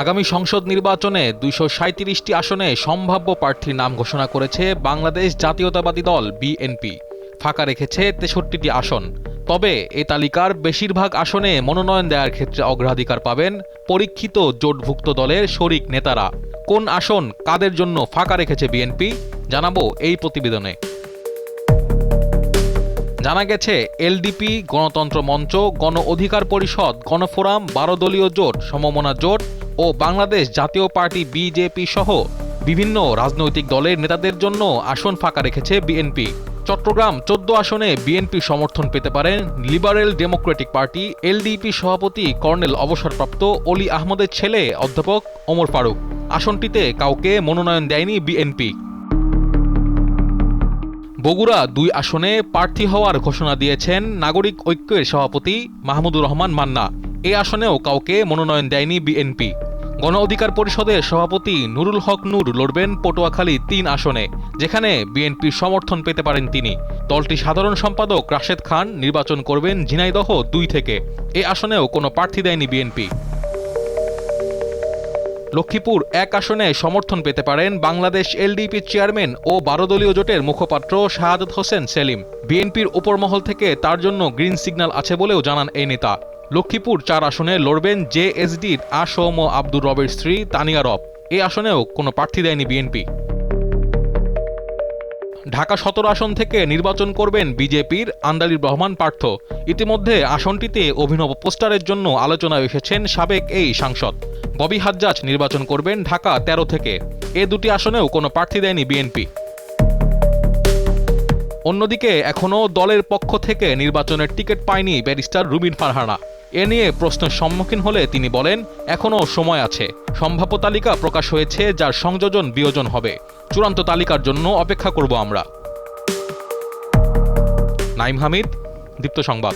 আগামী সংসদ নির্বাচনে দুইশো সাঁত্রিশটি আসনে সম্ভাব্য প্রার্থীর নাম ঘোষণা করেছে বাংলাদেশ জাতীয়তাবাদী দল, বিএনপি। ফাঁকা রেখেছে তেষট্টিটি আসন। তবে এ তালিকার বেশিরভাগ আসনে মনোনয়ন দেওয়ার ক্ষেত্রে অগ্রাধিকার পাবেন পরীক্ষিত জোটভুক্ত দলের শরিক নেতারা। কোন আসন কাদের জন্য ফাঁকা রেখেছে বিএনপি, জানাব এই প্রতিবেদনে। জানা গেছে, এলডিপি, গণতন্ত্র মঞ্চ, গণ অধিকার পরিষদ, গণফোরাম, বারো দলীয় জোট, সমমনা জোট ও বাংলাদেশ জাতীয় পার্টি বিজেপি সহ বিভিন্ন রাজনৈতিক দলের নেতাদের জন্য আসন ফাঁকা রেখেছে বিএনপি। চট্টগ্রাম চোদ্দ আসনে বিএনপি সমর্থন পেতে পারেন লিবারেল ডেমোক্রেটিক পার্টি এলডিপি সভাপতি কর্নেল অবসরপ্রাপ্ত অলি আহমদের ছেলে অধ্যাপক ওমর ফারুক। আসনটিতে কাউকে মনোনয়ন দেয়নি বিএনপি। বগুড়া দুই আসনে প্রার্থী হওয়ার ঘোষণা দিয়েছেন নাগরিক ঐক্যের সভাপতি মাহমুদুর রহমান মান্না। এ আসনেও কাউকে মনোনয়ন দেয়নি বিএনপি। গণ অধিকার পরিষদের সভাপতি নুরুল হক নূর লড়বেন পটুয়াখালী তিন আসনে, যেখানে বিএনপির সমর্থন পেতে পারেন তিনি। দলটি সাধারণ সম্পাদক রাশেদ খান নির্বাচন করবেন ঝিনাইদহ দুই থেকে। এ আসনেও কোনো প্রার্থী দেয়নি বিএনপি। লক্ষ্মীপুর এক আসনে সমর্থন পেতে পারেন বাংলাদেশ এলডিপির চেয়ারম্যান ও বারো দলীয় জোটের মুখপাত্র শাহাদত হোসেন সেলিম। বিএনপির উপরমহল থেকে তার জন্য গ্রিন সিগন্যাল আছে বলেও জানান এই নেতা। লক্ষ্মীপুর চার আসনে লড়বেন জেএসডির আসম আব্দুর রবের স্ত্রী তানিয়া রব। এই আসনেও কোনো প্রার্থী দেয়নি বিএনপি। ঢাকা সদর আসন থেকে নির্বাচন করবেন বিজেপির আন্দালির রহমান পার্থ। ইতিমধ্যে আসনটিতে অভিনব পোস্টারের জন্য আলোচনায় এসেছেন সাবেক এই সাংসদ। ববি হাজ্জাজ নির্বাচন করবেন ঢাকা ১৩ থেকে। এ দুটি আসনেও কোনো প্রার্থী দেয়নি বিএনপি। অন্যদিকে এখনও দলের পক্ষ থেকে নির্বাচনের টিকিট পায়নি ব্যারিস্টার রুবিন ফারহানা। এ নিয়ে প্রশ্নের সম্মুখীন হলে তিনি বলেন, এখনও সময় আছে। সম্ভাব্য তালিকা প্রকাশ হয়েছে যার সংযোজন বিয়োজন হবে। চূড়ান্ত তালিকার জন্য অপেক্ষা করব আমরা। নাইম হামিদ, দীপ্ত সংবাদ।